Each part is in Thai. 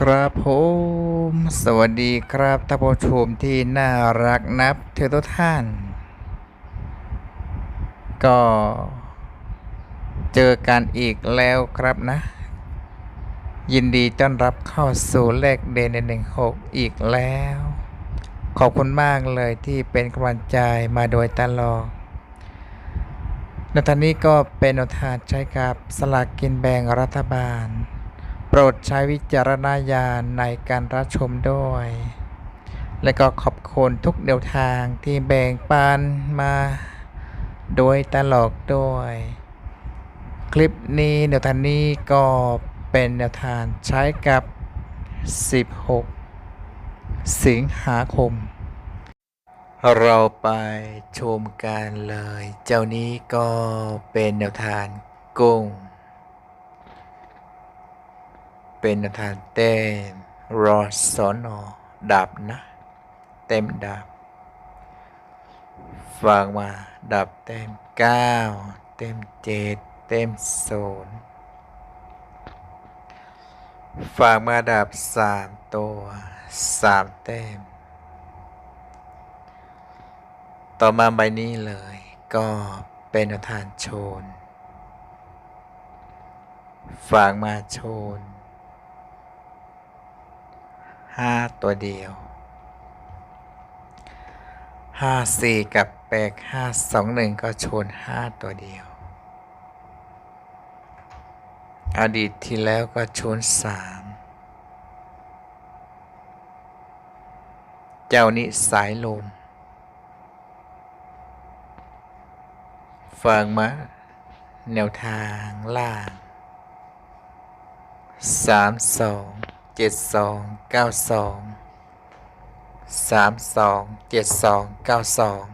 ครับผมสวัสดีครับท่านผู้ชมที่น่ารักนับถือทุกท่าน ก็เจอกันอีกแล้วครับนะ ยินดีต้อนรับเข้าสู่เลขเดนหนึ่งหกอีกแล้ว ขอบคุณมากเลยที่เป็นกำลังใจมาโดยตลอดนตอนนี้ก็เป็นนวทางใช้กับสลากกินแบ่งรัฐบาล ปรดใช้วิจารณญาณในการรับชมด้วย และก็ขอบคุณทุกแนวทางที่แบ่งปันมาโดยตลอดด้วย คลิปนี้แนวทางนี้ก็เป็นแนวทางใช้กับ 16 สิงหาคม เราไปชมกันเลย เจ้านี้ก็เป็นแนวทางกุ้ง เป็นทางเต้มรอสอนอดับนะ เต็มดับฟังมาดับเต็มเก้าเต็มเจ็ดเต็มศูนย์ฝากมาดับสามตัวสามเต็ม ต่อมาใบนี้เลยก็เป็นอาทานโชนฝากมาโชน ห้าตัวเดียวห้าสี่กับแปดห้าสองหนึ่งก็ชนห้าตัวเดียว อดีตที่แล้วก็ชนสามเจ้านิสายลมฟังมาแนวทางล่างสามสอง เจ็ดสองเก้าสองสามสองเจ็ดสองเก้าสอง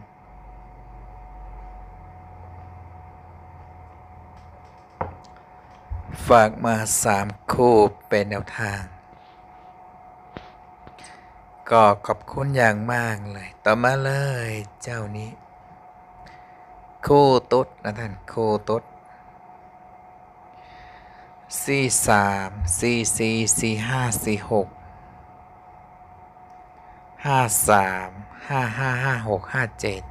ฝากมาสามคู่เป็นแนวทาง ก็ขอบคุณอย่างมากเลย ต่อมาเลยเจ้านี้ คู่ตุ๊ดนะท่านคู่ตุ๊ด สี่สามสี่สี่สี่ห้าสี่หกห้าสามห้าห้าห้าหกห้าเจ็ด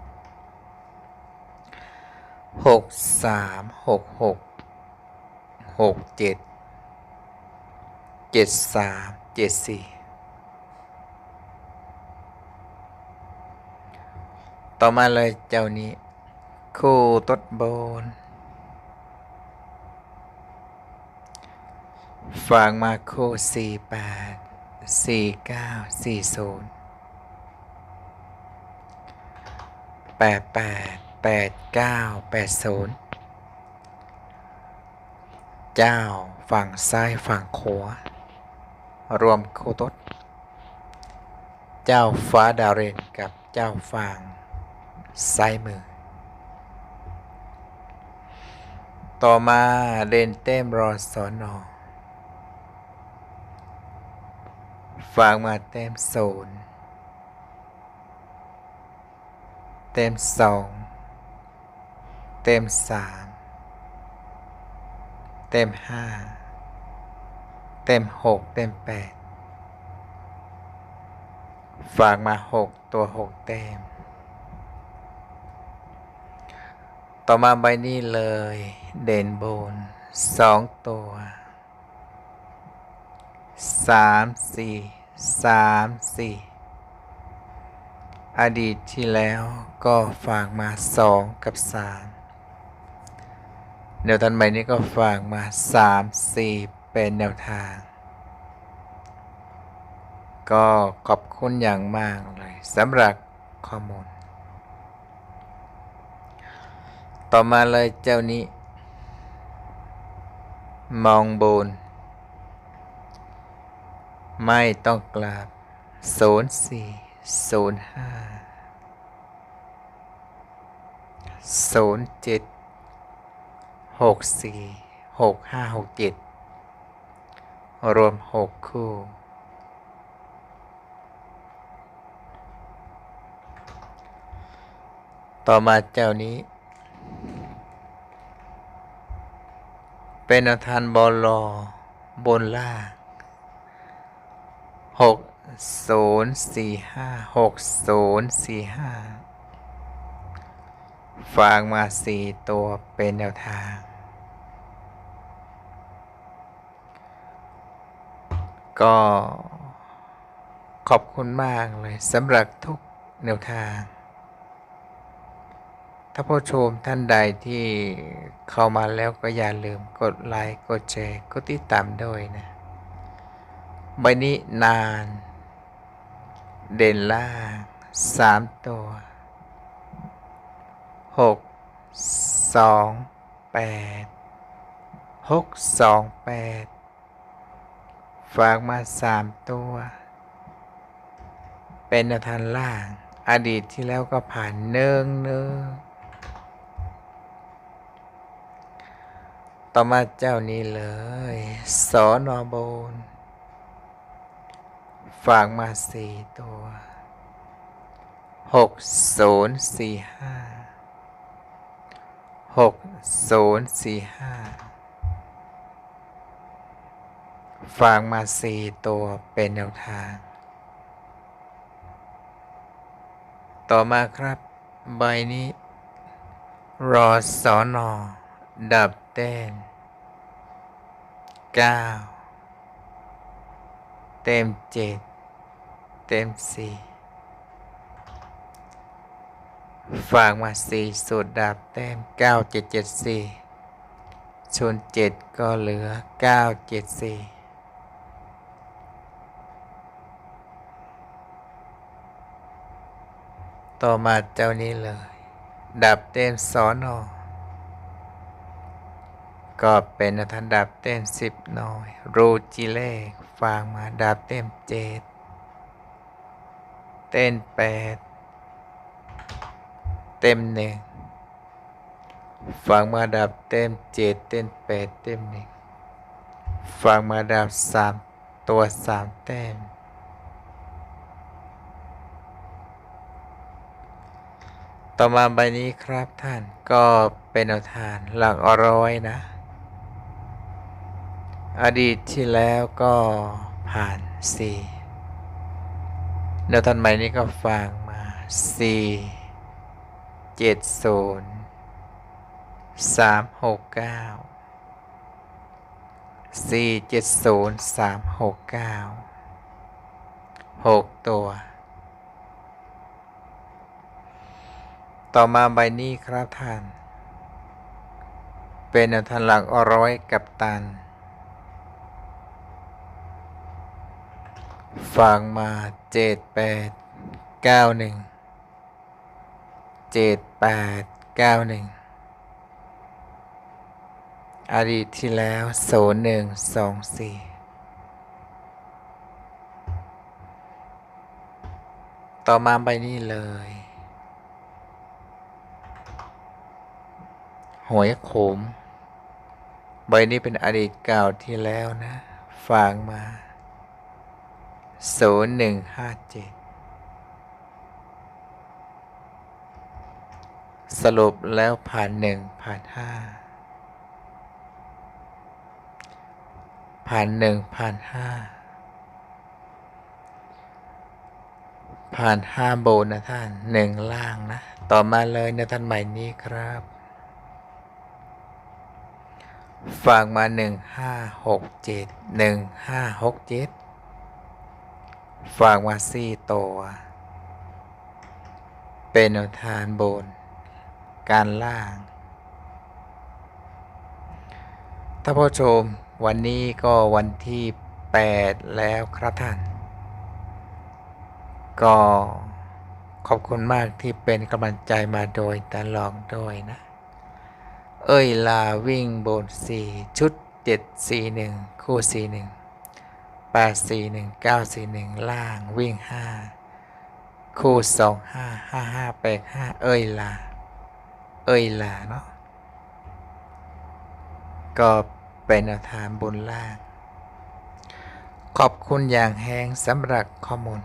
หกสามหกหกหกเจ็ดเจ็ดสามเจ็ดสี่ต่อมาเลยเจ้านี้ คู่ตดโบน ฟังมาคู่สี่แปดสี่เก้าสี่ศูนย์แปดแปดแปดเก้าแปดศูนย์เจ้าฝั่งซ้ายฝั่งขวารวมคู่ตดเจ้าฟ้าดาวเรนกับเจ้าฝั่งซ้ายมือ ต่อมาเล่นเต้มรอสอนอ ฝากมาเต็มศูนย์เต็มสองเต็มสามเต็มห้าเต็มหกเต็มแปดฝากมาหกตัวหกเต็ม ต่อมาใบนี้เลย เด่นโบนสองตัวสามสี่ สามสี่อดีตที่แล้วก็ฝากมาสองกับสามแนวทางใบนี้ก็ฝากมาสามสี่เป็นแนวทาง ก็ขอบคุณอย่างมากเลยสำหรับข้อมูล ต่อมาเลยเจ้านี้ มองบน ไม่ต้องกลับศูนย์สี่ศูนย์ห้าศูนย์เจ็ดหกสี่หกห้าหกเจ็ดรวมหกคู่ ต่อมาเจ้านี้ เป็นอาทานบอลลอบนล่าง หกศูนย์สี่ห้าหกศูนย์สี่ห้าฝากมาสี่ตัวเป็นแนวทาง ก็ขอบคุณมากเลยสำหรับทุกแนวทาง ถ้าผู้ชมท่านใดที่เข้ามาแล้วก็อย่าลืมกดไลค์ กดแชร์ กดติดตามด้วยนะ ใบนี้นาน เด่นล่างสามตัวหกสองแปดหกสองแปดฝากมาสามตัว เป็นแนวทางล่าง อดีตที่แล้วก็ผ่านเนืองเนืองต่อมาเจ้านี้เลย สอนอโบน ฝากมาสี่ตัวหกศูนย์สี่ห้าหกศูนย์สี่ห้าฝากมาสี่ตัวเป็นแนวทาง ต่อมาครับ ใบนี้ รอสอนอดับเต้นเก้า ต็มเจ็ดเต็มสี่ฝากมาสี่สูตรดับเต็มเก้าเจ็ดเจ็ดสี่ชนเจ็ดก็เหลือเก้าเจ็ดสี่ต่อมาเจ้านี้เลย ดับเต้นสอนอก็เป็นทันดับเต้นสิบหน่อย รูจิเลข ฟางมาดับเต้นเจ็ดเต้นแปดเต็มหนึ่งฟังมาดับเต็มเจ็ดเต้นแปดเต็มหนึ่งฟังมาดับสามตัวสามแต้มต่อมาใบนี้ครับท่านก็เป็นแนวทานหลักร้อยนะ อดีตที่แล้วก็ผ่านสี่แนวทานใหม่นี้ก็ฟังมาสี่เจ็ดศูนย์สามหกเก้าสี่เจ็ดศูนย์สามหกเก้าหกตัว ต่อมาใบนี้ครับท่าน เป็นแนวทางหลักอร้อยกับตัน ฟังมาเจ็ดแปดเก้าหนึ่งเจ็ดแปดเก้าหนึ่งอดีตที่แล้วศูนย์หนึ่งสองสี่ต่อมาใบนี้เลย หวยขม ใบนี้เป็นอดีตเก่าที่แล้วนะ ฝากมา ศูนย์หนึ่งห้าเจ็ดสรุปแล้วผ่านหนึ่งผ่านห้าผ่านหนึ่งผ่านห้าผ่านห้าโบนนะท่านหนึ่งล่างนะ ต่อมาเลยนะท่านใหม่นี้ครับฝากมาหนึ่งห้าหกเจ็ดหนึ่งห้าหกเจ็ด ฝากมาสี่ตัว เป็นแนวทานบน การล่างถ้านผู้ชมวันนี้ก็วันที่ 8 แล้วครับท่าน ก็ขอบคุณมากที่เป็นกำลังใจมาโดยตลอดด้วยนะ เอ้ยลาวิ่งบนสี่ชุดเจ็ดสี่หนึ่งคู่สี่ หนึ่งแปดสี่หนึ่งเก้าสี่หนึ่งล่างวิ่งห้าคู่สองห้าห้าห้าแปดห้าเอ้ยลา เอ้ยลาเนาะ ก็เป็นแนวทางบนล่าง ขอบคุณอย่างแหงสำหรับข้อมูล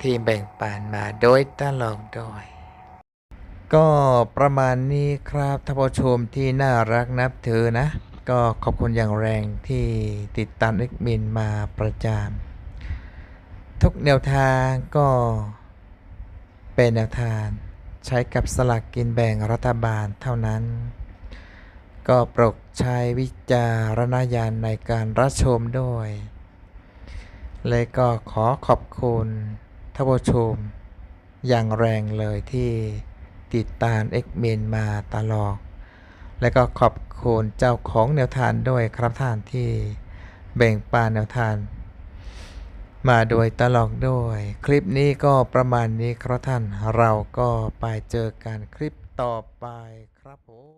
ที่แบ่งปันมาโดยตลอดโดยก็ประมาณนี้ครับท่านผู้ชมที่น่ารักนับถือนะ ก็ขอบคุณอย่างแรงที่ติดตามเอ็กมินมาประจานทุกแนวทางก็เป็นแนวทางใช้กับสลากกินแบ่งรัฐบาลเท่านั้น ก็โปรดใช้วิจารณญาณในการรับชมด้วยเลยก็ขอขอบคุณท่านผู้ชมอย่างแรงเลยที่ติดตามเอ็กเมนมาตลอด และก็ขอบคุณเจ้าของแนวทานด้วยครับท่านที่แบ่งปันแนวทาน มาโดยตลอดด้วย คลิปนี้ก็ประมาณนี้ครับท่านเราก็ไปเจอกันคลิปต่อไปครับผม